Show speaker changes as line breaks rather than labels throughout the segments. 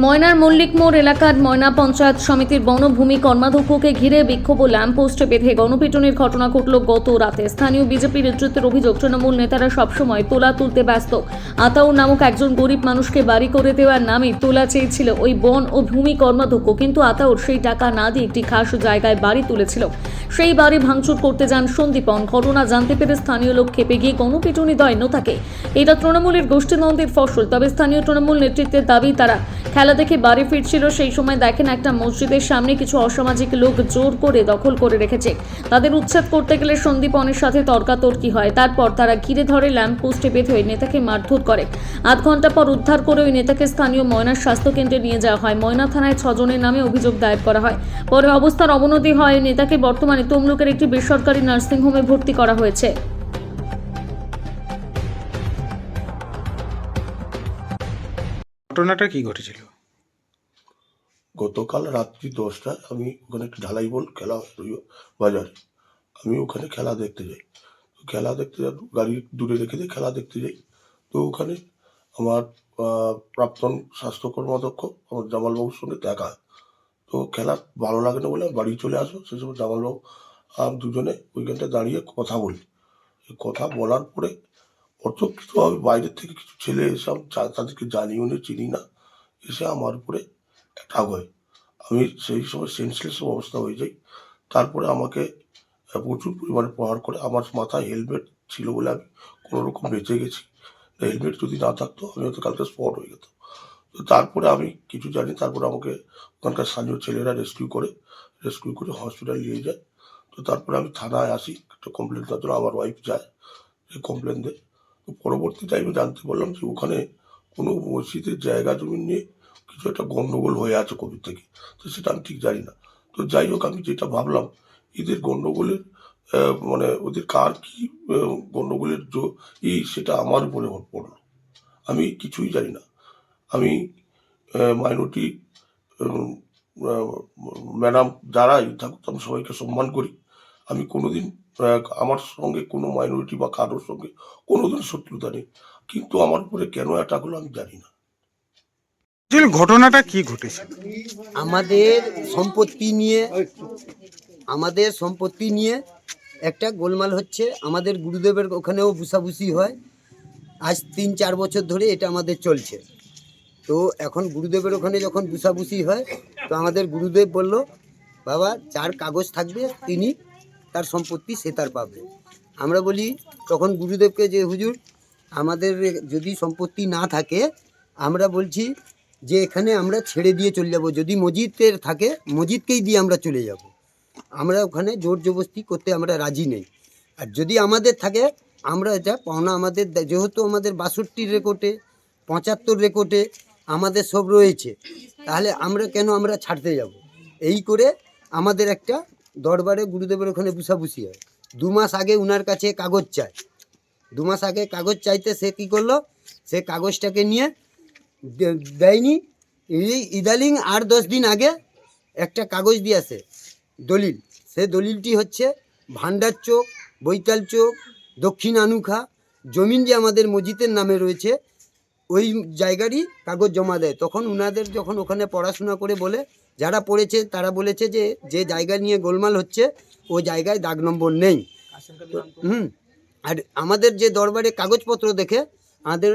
ময়নার মল্লিক মোড় এলাকার ময়না পঞ্চায়েত সমিতির বনভূমি কর্মাধ্যক্ষকে ঘিরে বিক্ষোভ ও ল্যাম্পপোস্টে বেঁধে গণপিটুনির ঘটনা ঘটল গত রাতে। স্থানীয় বিজেপি নেতৃত্বের অভিযোগ, তৃণমূল নেতারা সবসময় তোলা তুলতে ব্যস্ত। আতাউর নামক একজন গরিব মানুষকে বাড়ি করে দেওয়ার নামে তোলা চেয়েছিল ওই বন ও ভূমি কর্মাধ্যক্ষ, কিন্তু আতাউর সেই টাকা না দিয়ে একটি খাস জায়গায় বাড়ি তুলেছিল। সেই বাড়ি ভাঙচুর করতে যান সন্দীপন। ঘটনা জানতে পেরে স্থানীয় লোক খেপে গিয়ে গণপিটুনি দেয় নেতাকে। এটা তৃণমূলের গোষ্ঠীদ্বন্দ্বের ফসল, তবে স্থানীয় তৃণমূল নেতৃত্বের দাবি, তারা খেলা দেখে বাড়ি ফিরছিল, সেই সময় দেখেন একটা মসজিদের সামনে কিছু অসামাজিক লোক জোর করে দখল করে রেখেছে। তাদের উচ্ছেদ করতে গেলে সন্দীপনের সাথে তর্কাতর্কি হয়। তারপর তারা ঘিরে ধরে ল্যাম্প পোস্টে বেঁধে ওই নেতাকে মারধর করে। আধ ঘণ্টা পর উদ্ধার করে ওই নেতাকে স্থানীয় ময়নার স্বাস্থ্যকেন্দ্রে নিয়ে যাওয়া হয়। ময়না থানায় ছজনের নামে অভিযোগ দায়ের করা হয়। পরে অবস্থার অবনতি হয়। নেতাকে বর্তমানে তমলুকের একটি বেসরকারি নার্সিংহোমে ভর্তি করা হয়েছে।
ঘটনাটা কি ঘটেছিল?
গতকাল রাত্রি দশটায় আমি ওখানে একটা ঢালাই বল খেলা বাজারে। আমি ওখানে খেলা দেখতে যাই। খেলা দেখতে যাই, গাড়ি দূরে রেখে দিয়ে খেলা দেখতে যাই। তো ওখানে আমার প্রাক্তন স্বাস্থ্য কর্মাধ্যক্ষ আমার জামালবাবুর সঙ্গে দেখা তো খেলা ভালো লাগে না বলে বাড়ি চলে আসব সে সময় জামালবাবু আর দুজনে ওইখানটা দাঁড়িয়ে কথা বলি। কথা বলার পরে অত কিছু আমি বাইরের থেকে কিছু ছেলে এসে তাদেরকে জানিও না, চিনি না। এসে আমার উপরে হয় আমি সেই সময় সেন্সলেস অবস্থা হয়ে যাই। তারপরে আমাকে প্রচুর পরিমাণে প্রহার করে আমার মাথায় হেলমেট ছিল বলে আমি কোনোরকম বেঁচে গেছি। হেলমেট যদি না থাকতো, আমি হয়তো কালকে স্পট হয়ে যেত তো তারপরে আমি কিছু জানি, তারপরে আমাকে ওখানকার স্থানীয় ছেলেরা রেস্কিউ করে রেস্কিউ করে হসপিটাল নিয়ে যায়। তো তারপরে আমি থানায় আসি একটা কমপ্লেন দেওয়ার জন্য আমার ওয়াইফ যায় কমপ্লেন দেয়। তো পরবর্তী টাইমে জানতে পারলাম যে ওখানে কোনো মসজিদের জায়গা জমি নিয়ে কিছু একটা গন্ডগোল হয়ে আছে কবির থেকে। তো সেটা আমি ঠিক জানি না। তো যাই হোক আমি যেটা ভাবলাম এদের গন্ডগোলের আহ, মানে ওদের কার কি জো এই সেটা আমার উপরে পড়ল। আমি কিছুই জানি না। আমি মাইনরিটি ম্যাডাম যারাই থাকুক আমি সবাইকে সম্মান করি। আমি কোনোদিন আমার সঙ্গে কোনো মাইনরিটি বা কারোর সঙ্গে কোনোদিন শত্রুতা নেই। কিন্তু আমার উপরে কেন অ্যাটাক হলো আমি জানি না।
ঘটনাটা কি ঘটেছে?
আমাদের সম্পত্তি নিয়ে, আমাদের সম্পত্তি নিয়ে একটা গোলমাল হচ্ছে। আমাদের গুরুদেবের ওখানেও ভুষাভুষি হয়। আজ তিন, চার বছর ধরে এটা আমাদের চলছে। তো এখন গুরুদেবের ওখানে যখন ভুষাভুষি হয়, তো আমাদের গুরুদেব বলল, বাবা, যার কাগজ থাকবে, তিনি তার সম্পত্তি সে তার পাবে। আমরা বলি, তখন গুরুদেবকে যে হুজুর, আমাদের যদি সম্পত্তি না থাকে, আমরা বলছি যে এখানে আমরা ছেড়ে দিয়ে চলে যাব। যদি মসজিদের থাকে মসজিদকেই দিয়ে আমরা চলে যাব। আমরা ওখানে জোর জবস্তি করতে আমরা রাজি নেই। আর যদি আমাদের থাকে, আমরা এটা পাওনা আমাদের যেহেতু আমাদের বাষট্টির রেকর্ডে, পঁচাত্তর রেকর্ডে আমাদের সব রয়েছে, তাহলে আমরা কেন আমরা ছাড়তে যাব? এই করে আমাদের একটা দরবারে গুরুদেবের ওখানে বুসাবুসি হয়। দু মাস আগে উনার কাছে কাগজ চায় দু মাস আগে কাগজ চাইতে সে কী করল? সে কাগজটাকে নিয়ে দেয়নি। ইদালিং আর দশ দিন আগে একটা কাগজ দিয়েছে দলিল। সে দলিলটি হচ্ছে ভান্ডার চোখ বৈতাল চোখ দক্ষিণ আনুখা, জমিন যে আমাদের মসজিদের নামে রয়েছে, ওই জায়গারই কাগজ জমা দেয়। তখন উনাদের যখন ওখানে পড়াশোনা করে বলে, যারা পড়েছে তারা বলেছে যে যে জায়গা নিয়ে গোলমাল হচ্ছে ওই জায়গায় দাগ নম্বর নেই। হুম। আর আমাদের যে দরবারে কাগজপত্র দেখে, আমাদের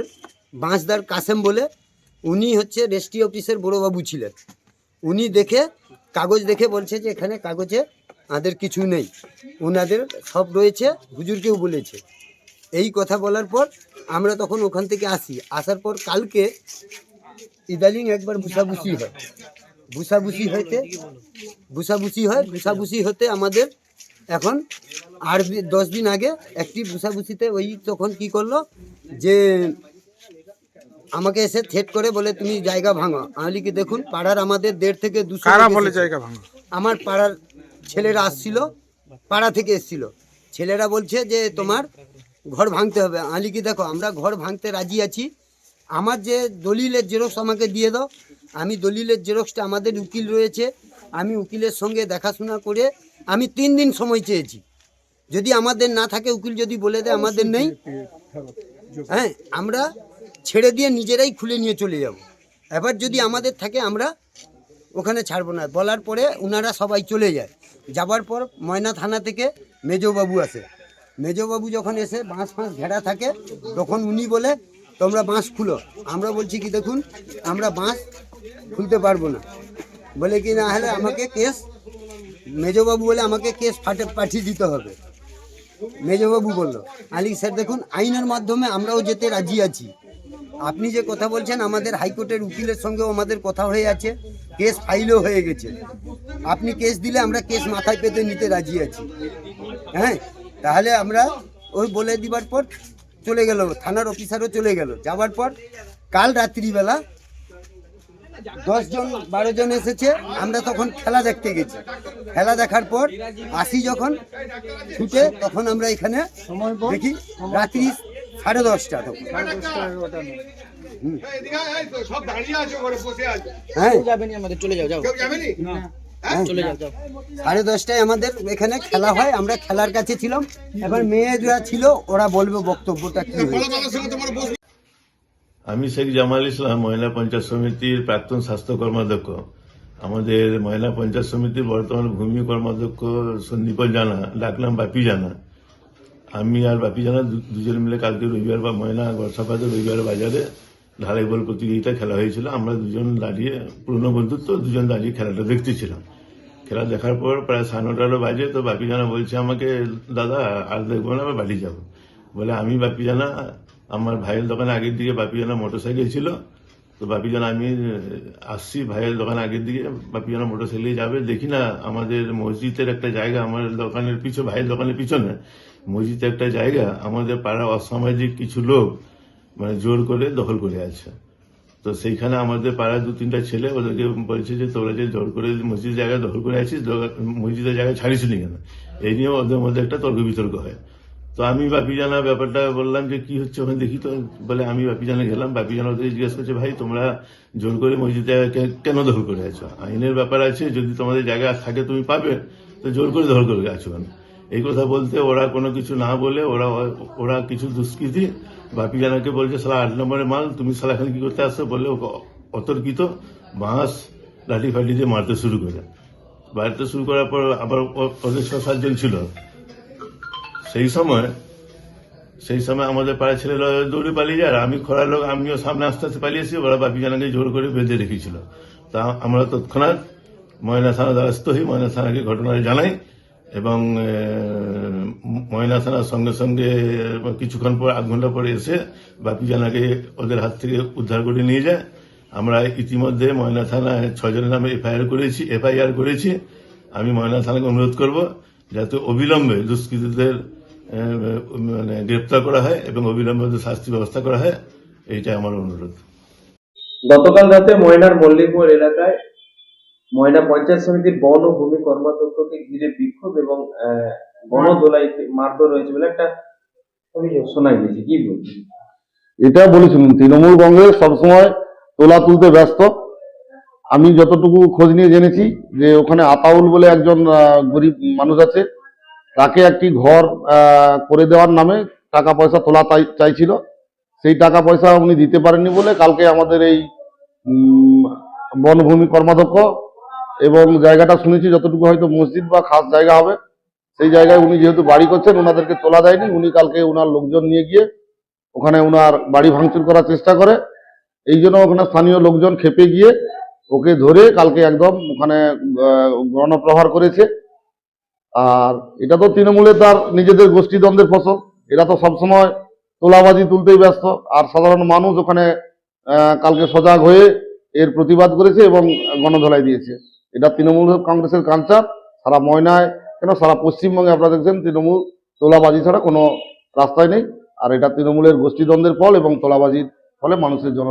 বাঁশদার কাসেম বলে উনি হচ্ছে রেস্ট্রি অফিসের বড়োবাবু ছিলেন। উনি দেখে, কাগজ দেখে বলছে যে এখানে কাগজে আমাদের কিছু নেই। ওনাদের সব রয়েছে, হুজুরকেও বলেছে। এই কথা বলার পর আমরা তখন ওখান থেকে আসি। আসার পর কালকে ইদালিং একবার ভুষাভুষি হয়। ভুষাভুষি হইতে, ভুষাভুষি হয়, ভুষাভুষি হতে আমাদের এখন আর দশ দিন আগে একটি ভুষাভুষিতে ওই তখন কি করল যে আমাকে এসে থ্রেট করে বলে তুমি জায়গা ভাঙো। আমি কি দেখুন পাড়ার আমাদের দেড় থেকে দুশো
কারা বলে জায়গা ভাঙো?
আমার পাড়ার ছেলেরা আসছিল পাড়া থেকে এসছিল। ছেলেরা বলছে যে তোমার ঘর ভাঙতে হবে। আলি কি দেখো আমরা ঘর ভাঙতে রাজি আছি। আমার যে দলিলের জেরক্স আমাকে দিয়ে দাও। আমি দলিলের জেরক্সটা আমাদের উকিল রয়েছে। আমি উকিলের সঙ্গে দেখাশোনা করে আমি তিন দিন সময় চেয়েছি। যদি আমাদের না থাকে উকিল যদি বলে দেয় আমাদের নেই। হ্যাঁ আমরা ছেড়ে দিয়ে নিজেরাই খুলে নিয়ে চলে যাব। এবার যদি আমাদের থাকে, আমরা ওখানে ছাড়বো না। বলার পরে ওনারা সবাই চলে যায়। যাবার পর ময়না থানা থেকে মেজবাবু আসে। মেজবাবু যখন এসে বাঁশ ফাঁস ঘেরা থাকে, তখন উনি বলে, তোমরা বাঁশ খুলো। আমরা বলছি কি, দেখুন, আমরা বাঁশ খুলতে পারব না। বলে কি, না হলে আমাকে কেস মেজবাবু বলে, আমাকে কেস ফাটে, পাঠিয়ে দিতে হবে। মেজবাবু বলল আলী স্যার, দেখুন, আইনের মাধ্যমে আমরাও যেতে রাজি আছি। আপনি যে কথা বলছেন আমাদের হাইকোর্টের উকিলের সঙ্গেও আমাদের কথা হয়ে আছে কেস ফাইলও হয়ে গেছে। আপনি কেস দিলে আমরা কেস মাথায় পেতে নিতে রাজি আছি। হ্যাঁ তাহলে আমরা ওই বলে দিবার পর চলে গেল থানার অফিসারও চলে গেল। যাওয়ার পর কাল রাত্রিবেলা দশজন বারো জন এসেছে আমরা তখন খেলা দেখতে গেছি। খেলা দেখার পর আসি যখন ছুটে তখন আমরা এখানে দেখি রাত্রি সাড়ে দশটা তখন হুম।
সব দাঁড়িয়ে আছে ওখানে বসে আছে।
হ্যাঁ।
যাবেনি আমাদের চলে যাও যাও।
কেউ যাবেনি
হ্যাঁ।
চলে যাও যাও।
সাড়ে দশটায় আমাদের এখানে খেলা হয় আমরা খেলার কাছে ছিলাম। এবার মেয়েরা ছিল ওরা বলবে বক্তব্যটা কি
আমি শেখ জামাল ইসলাম মহিলা পঞ্চায়েত সমিতির প্রাক্তন স্বাস্থ্য কর্মাধ্যক্ষ। আমাদের মহিলা পঞ্চায়েত সমিতির বর্তমান ভূমি কর্মাধ্যক্ষ সন্দীপল জানা ডাকলাম বাপি জানা। আমি আর বাপি জানা দুজন মিলে কালকে রবিবার বা ময়না বর্ষাপাতে রবিবার বাজারে ঢালাই বল প্রতিযোগিতা খেলা হয়েছিল। আমরা দুজন দাঁড়িয়ে, পুরনো বন্ধুত্ব, দুজন দাঁড়িয়ে খেলাটা দেখতেছিলাম। খেলা দেখার পর প্রায় সাড়ে নটারও বাজে, তো বাপি জানা বলছে আমাকে, দাদা, আর দেখব না আমি বাড়ি যাব। বলে, আমি বাপি জানা, আমার ভাইয়ের দোকানে আগের দিকে বাপি জানা মোটরসাইকেল ছিল। তো বাপি জানা, আমি আসছি ভাইয়ের দোকানে আগের দিকে, বাপি জানা মোটরসাইকেলে যাবে। দেখি না, আমাদের মসজিদের একটা জায়গা আমার দোকানের পিছনে ভাইয়ের দোকানের পিছনে। মসজিদে একটা জায়গা আমাদের পাড়া অসামাজিক কিছু লোক মানে জোর করে দখল করে আছে। তো সেইখানে আমাদের পাড়ার দু তিনটা ছেলে ওদেরকে বলছে যে, তোরা যে জোর করে মসজিদ জায়গায় দখল করে আছিস মসজিদের জায়গা ছাড়িস নি কেন? এই নিয়ে ওদের মধ্যে একটা তর্ক বিতর্ক হয়। তো আমি বাপি জানা ব্যাপারটা বললাম যে, কি হচ্ছে ওখানে দেখি তো? বলে, আমি বাপি জানা গেলাম। বাপি জানা ওদের জিজ্ঞেস করছে, ভাই, তোমরা জোর করে মসজিদ জায়গা কেন দখল করে আছো? আইনের ব্যাপার আছে, যদি তোমাদের জায়গা থাকে তুমি পাবে। তো জোর করে দখল করে আছো কেন এই কথা বলতে ওরা কোনো কিছু না বলে ওরা ওরা কিছু দুষ্কৃতি বাপি জানাকে বলছে সালা আট নম্বরের মাল, তুমি সালা এখানে কি করতে আসছো? বলে অতর্কিত, বাঁশ, লাঠি ফাঠি দিয়ে মারতে শুরু করে। মারতে শুরু করার পর আবার ওদের ছ, সাতজন ছিল। সেই সময় সেই সময় আমাদের পাড়ার ছেলেরা দৌড়ে পালিয়ে যায়, আর আমি খরার লোক, আমিও সামনে আস্তে আস্তে পালিয়েছি, ওরা বাপি জানাকে জোর করে বেঁধে রেখেছিল। তা আমরা তৎক্ষণাৎ ময়না থানা দ্বারস্থ হই, ময়না থানাকে ঘটনাটা জানাই। এবং ময়না থানার সঙ্গে সঙ্গে কিছুক্ষণ পর, আধ ঘণ্টা পরে এসে বাপি জানাকে ওদের হাত থেকে উদ্ধার করে নিয়ে যায়। আমরা ইতিমধ্যে ময়না থানায় ছজনের নামে এফআইআর করেছি এফআইআর করেছি। আমি ময়না থানাকে অনুরোধ করব যাতে অবিলম্বে দুষ্কৃতীদের মানে গ্রেপ্তার করা হয় এবং অবিলম্বে শাস্তি ব্যবস্থা করা হয়, এইটাই আমার অনুরোধ।
গতকাল রাতে ময়নার মল্লিকপুর এলাকায় ময়না পঞ্চায়েত সমিতির বন ও ভূমি কর্মাধ্যক্ষকে ঘিরে বিক্ষোভ এবং আহ, গণদোলাই মারধর হয়েছে বলে একটা অভিযোগ। শোনা গেছে কি বলছেন
এটা বলেছিলেন তৃণমূল কংগ্রেস সবসময় তোলা তুলতে ব্যস্ত। আমি যতটুকু খোঁজ নিয়ে জেনেছি যে ওখানে আতাউল বলে একজন গরিব মানুষ আছে। তাকে একটি ঘর আহ, করে দেওয়ার নামে টাকা পয়সা তোলা চাই- চাইছিল। সেই টাকা পয়সা উনি দিতে পারেননি বলে কালকে আমাদের এই বনভূমি কর্মাধ্যক্ষ এবং জায়গাটা শুনেছি যতটুকু হয়তো মসজিদ বা খাস জায়গা হবে, সেই জায়গায় উনি যেহেতু বাড়ি করছেন, ওনাদেরকে তোলা দেয়নি। উনি কালকে ওনার লোকজন নিয়ে গিয়ে ওখানে ওনার বাড়ি ভাঙচুর করার চেষ্টা করে। এই জন্য ওখানে স্থানীয় লোকজন খেপে গিয়ে ওকে ধরে কালকে একদম ওখানে গণপ্রহার করেছে। আর এটা তো তৃণমূলে তার নিজেদের গোষ্ঠীদ্বন্দ্বের ফসল। এরা তো সবসময় তোলাবাজি তুলতেই ব্যস্ত। আর সাধারণ মানুষ ওখানে কালকে সজাগ হয়ে এর প্রতিবাদ করেছে এবং গণধোলাই দিয়েছে। এটা তৃণমূল কংগ্রেসের কাঞ্চার সারা ময়নায়, কেন সারা পশ্চিমবঙ্গে আপনারা দেখছেন তৃণমূল তোলাবাজি ছাড়া কোনো রাস্তায় নেই। আর এটা তৃণমূলের গোষ্ঠীদ্বন্দ্বের ফল এবং তোলাবাজির ফলে মানুষের জন